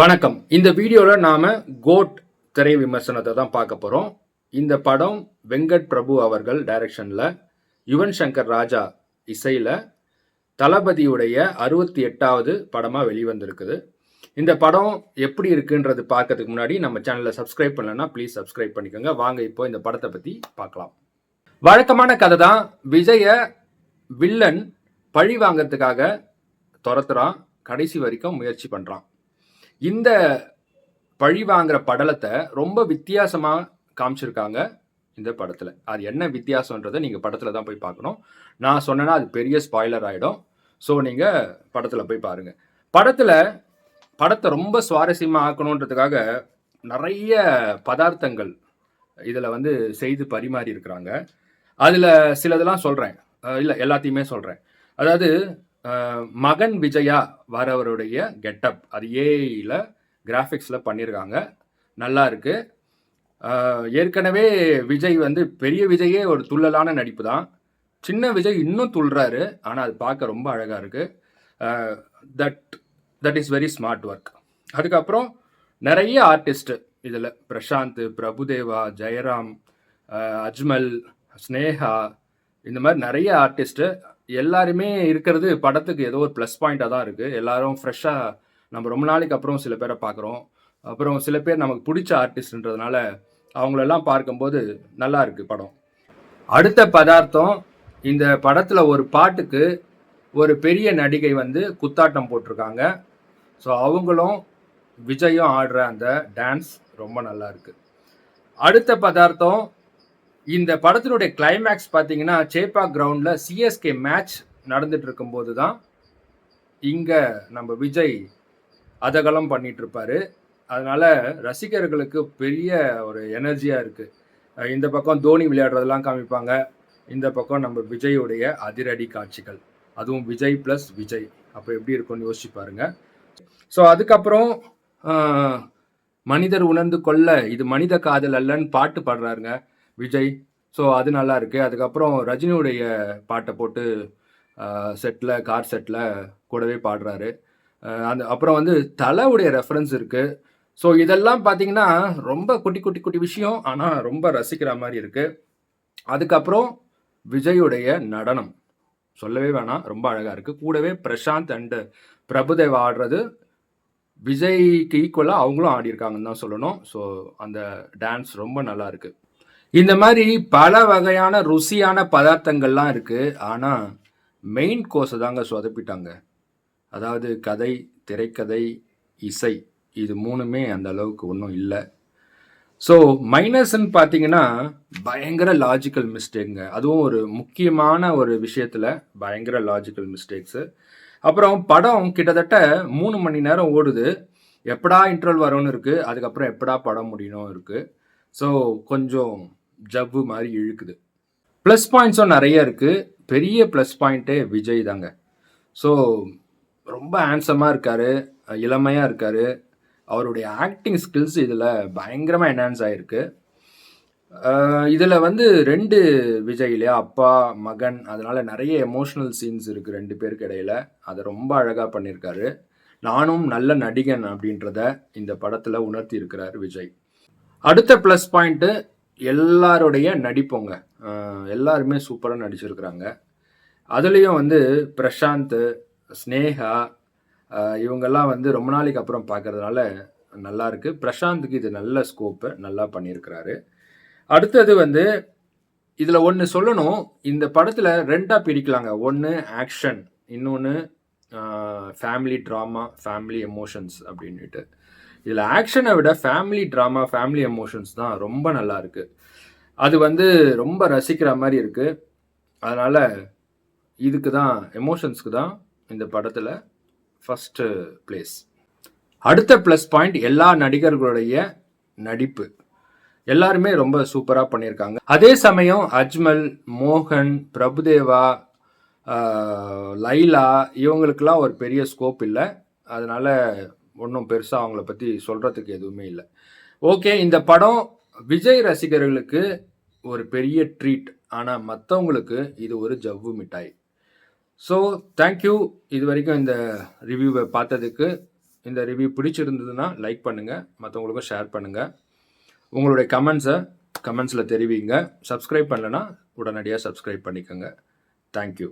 வணக்கம். இந்த வீடியோவில் நாம் கோட் திரை விமர்சனத்தை தான் பார்க்க போகிறோம் இந்த படம் வெங்கட் பிரபு அவர்கள் டைரக்ஷனில் யுவன் சங்கர் ராஜா இசையில் தளபதியுடைய அறுபத்தி எட்டாவது படமாக வெளிவந்திருக்குது. இந்த படம் எப்படி இருக்குன்றது பார்க்கறதுக்கு முன்னாடி நம்ம சேனலை சப்ஸ்கிரைப் பண்ணலன்னா ப்ளீஸ் சப்ஸ்கிரைப் பண்ணிக்கோங்க. வாங்க இப்போ இந்த படத்தை பற்றி பார்க்கலாம். வழக்கமான கதை தான். விஜய வில்லன் பழி வாங்கிறதுக்காக துரத்துறான். கடைசி வரைக்கும் முயற்சி பண்ணுறான் இந்த பழி வாங்குற படலத்தை ரொம்ப வித்தியாசமாக காமிச்சிருக்காங்க இந்த படத்தில். அது என்ன வித்தியாசன்றதை நீங்கள் படத்தில் தான் போய் பார்க்கணும். நான் சொன்னேன்னா அது பெரிய ஸ்பாய்லர் ஆகிடும் ஸோ நீங்கள் படத்தில் போய் பாருங்கள் படத்தில் படத்தை ரொம்ப சுவாரஸ்யமாக ஆக்கணுன்றதுக்காக நிறைய பதார்த்தங்கள் இதில் வந்து செய்து பரிமாறி இருக்கிறாங்க. அதில் சிலதெல்லாம் சொல்கிறேன் இல்லை எல்லாத்தையுமே சொல்கிறேன் அதாவது மகன் விஜயா வரவருடைய கெட்டப். அது ஏஐயில் கிராஃபிக்ஸில் பண்ணியிருக்காங்க நல்லா இருக்கு. ஏற்கனவே விஜய் வந்து பெரிய விஜயே ஒரு துள்ளலான நடிப்பு தான் சின்ன விஜய் இன்னும் துள்ளுறாரு ஆனால் அது பார்க்க ரொம்ப அழகாக இருக்குது that that is very smart work அதுக்கப்புறம் நிறைய ஆர்டிஸ்ட்டு இதில். பிரசாந்த் பிரபுதேவா ஜெயராம் அஜ்மல் ஸ்னேகா இந்த மாதிரி நிறைய ஆர்டிஸ்ட்டு எல்லாருமே இருக்கிறது படத்துக்கு ஏதோ ஒரு ப்ளஸ் பாயிண்ட்டாக தான் இருக்குது எல்லாரும் ஃப்ரெஷ்ஷாக நம்ம ரொம்ப நாளைக்கு அப்புறம் சில பேரை பார்க்குறோம். அப்புறம் சில பேர் நமக்கு பிடிச்ச ஆர்டிஸ்ட்ன்றதுனால அவங்களெல்லாம் பார்க்கும்போது நல்லா இருக்குது படம். அடுத்த பதார்த்தம் இந்த படத்தில் ஒரு பாட்டுக்கு ஒரு பெரிய நடிகை வந்து குத்தாட்டம் போட்டிருக்காங்க. ஸோ அவங்களும் விஜயும் ஆடுற அந்த டான்ஸ் ரொம்ப நல்லா இருக்குது அடுத்த பதார்த்தம் இந்த படத்தினுடைய கிளைமேக்ஸ் பார்த்தீங்கன்னா சேப்பா கிரவுண்டில் சிஎஸ்கே மேட்ச் நடந்துட்டு இருக்கும்போது தான் இங்கே நம்ம விஜய் அதகலம் பண்ணிட்டு இருப்பாரு அதனால ரசிகர்களுக்கு பெரிய ஒரு எனர்ஜியாக இருக்கு. இந்த பக்கம் தோனி விளையாடுறதெல்லாம் காமிப்பாங்க. இந்த பக்கம் நம்ம விஜயுடைய அதிரடி காட்சிகள். அதுவும் விஜய் ப்ளஸ் விஜய். அப்போ எப்படி இருக்கும்னு யோசிச்சு பாருங்க. ஸோ அதுக்கப்புறம் மனிதர் உணர்ந்து கொள்ள இது மனித காதல் அல்லன்னு பாட்டு பாடுறாருங்க. விஜய். ஸோ அது நல்லா இருக்கு அதுக்கப்புறம் ரஜினியுடைய பாட்டை போட்டு செட்டில் கார் செட்டில் கூடவே பாடுறாரு. அந்த அப்புறம் வந்து தலைவுடைய ரெஃபரன்ஸ் இருக்கு. ஸோ இதெல்லாம் பார்த்தீங்கன்னா ரொம்ப குட்டி குட்டி குட்டி விஷயம். ஆனால் ரொம்ப ரசிக்கிற மாதிரி இருக்கு. அதுக்கப்புறம் விஜயுடைய நடனம். சொல்லவே வேணாம். ரொம்ப அழகாக இருக்கு. கூடவே பிரசாந்த் அண்டு பிரபுதேவா ஆடுறது. விஜய்க்கு ஈக்குவலாக அவங்களும் ஆடியிருக்காங்கன்னு தான் சொல்லணும். ஸோ அந்த டான்ஸ் ரொம்ப நல்லா இருக்குது இந்த மாதிரி பல வகையான ருசியான பதார்த்தங்கள்லாம் இருக்குது ஆனால் மெயின் கோர்ஸை தாங்க சொதப்பிட்டாங்க. அதாவது கதை திரைக்கதை இசை இது மூணுமே அந்த அளவுக்கு ஒன்றும் இல்லை. ஸோ மைனஸ்ன்னு பார்த்தீங்கன்னா பயங்கர லாஜிக்கல் மிஸ்டேக்குங்க அதுவும் ஒரு முக்கியமான ஒரு விஷயத்தில் பயங்கர லாஜிக்கல் மிஸ்டேக்ஸு அப்புறம் படம் கிட்டத்தட்ட மூணு மணி நேரம் ஓடுது. எப்படா இன்டர்வல் வரும்னு இருக்குது அதுக்கப்புறம் எப்படா படம் முடியணும் இருக்குது ஸோ கொஞ்சம் ஜவ்வு மாதிரி இழுக்குது. ப்ளஸ் பாயிண்ட்ஸும் நிறைய இருக்குது பெரிய ப்ளஸ் பாயிண்ட்டே விஜய் தாங்க. ஸோ ரொம்ப ஹேண்ட்ஸமாக இருக்கார். இளமையாக இருக்கார். அவருடைய ஆக்டிங் ஸ்கில்ஸ் இதில் பயங்கரமாக என்ஹான்ஸ் ஆகிருக்கு இதில் வந்து ரெண்டு விஜய் இல்லையா அப்பா மகன் அதனால் நிறைய எமோஷ்னல் சீன்ஸ் இருக்குது ரெண்டு பேருக்கு இடையில. அதை ரொம்ப அழகாக பண்ணியிருக்காரு. நானும் நல்ல நடிகன் அப்படின்றத இந்த படத்தில் உணர்த்தி இருக்கிறார் விஜய். அடுத்த ப்ளஸ் பாயிண்ட்டு எல்லாருடைய நடிப்போங்க. எல்லாருமே சூப்பராக நடிச்சிருக்கிறாங்க. அதுலேயும் வந்து பிரசாந்த் ஸ்னேகா இவங்கெல்லாம் வந்து ரொம்ப நாளைக்கு அப்புறம் பார்க்கறதுனால நல்லா இருக்குது பிரசாந்துக்கு இது நல்ல ஸ்கோப்பு நல்லா பண்ணியிருக்கிறாரு அடுத்தது வந்து இதில் ஒன்று சொல்லணும். இந்த படத்தில் ரெண்டாக பிரிக்கலாங்க. ஒன்று ஆக்ஷன் இன்னொன்று ஃபேமிலி ட்ராமா ஃபேமிலி எமோஷன்ஸ் அப்படின்னுட்டு. இதில் ஆக்ஷனை விட ஃபேமிலி ட்ராமா ஃபேமிலி எமோஷன்ஸ் தான் ரொம்ப நல்லா இருக்குது அது வந்து ரொம்ப ரசிக்கிற மாதிரி இருக்குது அதனால் இதுக்கு தான் எமோஷன்ஸ்க்கு தான் இந்த படத்தில் ஃபஸ்ட்டு பிளேஸ் அடுத்த ப்ளஸ் பாயிண்ட் எல்லா நடிகர்களுடைய நடிப்பு. எல்லாருமே ரொம்ப சூப்பராக பண்ணியிருக்காங்க. அதே சமயம் அஜ்மல் மோகன் பிரபுதேவா லைலா இவங்களுக்கெல்லாம் ஒரு பெரிய ஸ்கோப் இல்லை. அதனால் ஒன்றும் பெருசாக அவங்கள பற்றி சொல்கிறதுக்கு எதுவுமே இல்லை. ஓகே இந்த படம் விஜய் ரசிகர்களுக்கு ஒரு பெரிய ட்ரீட் ஆனால் மற்றவங்களுக்கு இது ஒரு ஜவ்வு மிட்டாய். ஸோ தேங்க்யூ இது வரைக்கும் இந்த ரிவ்யூவை பார்த்ததுக்கு இந்த ரிவ்யூ பிடிச்சிருந்ததுன்னா லைக் பண்ணுங்கள் மற்றவங்களுக்கும் ஷேர் பண்ணுங்கள் உங்களுடைய கமெண்ட்ஸை கமெண்ட்ஸில் தெரிவிங்க. சப்ஸ்கிரைப் பண்ணலன்னா உடனடியாக சப்ஸ்கிரைப் பண்ணிக்கோங்க. தேங்க்யூ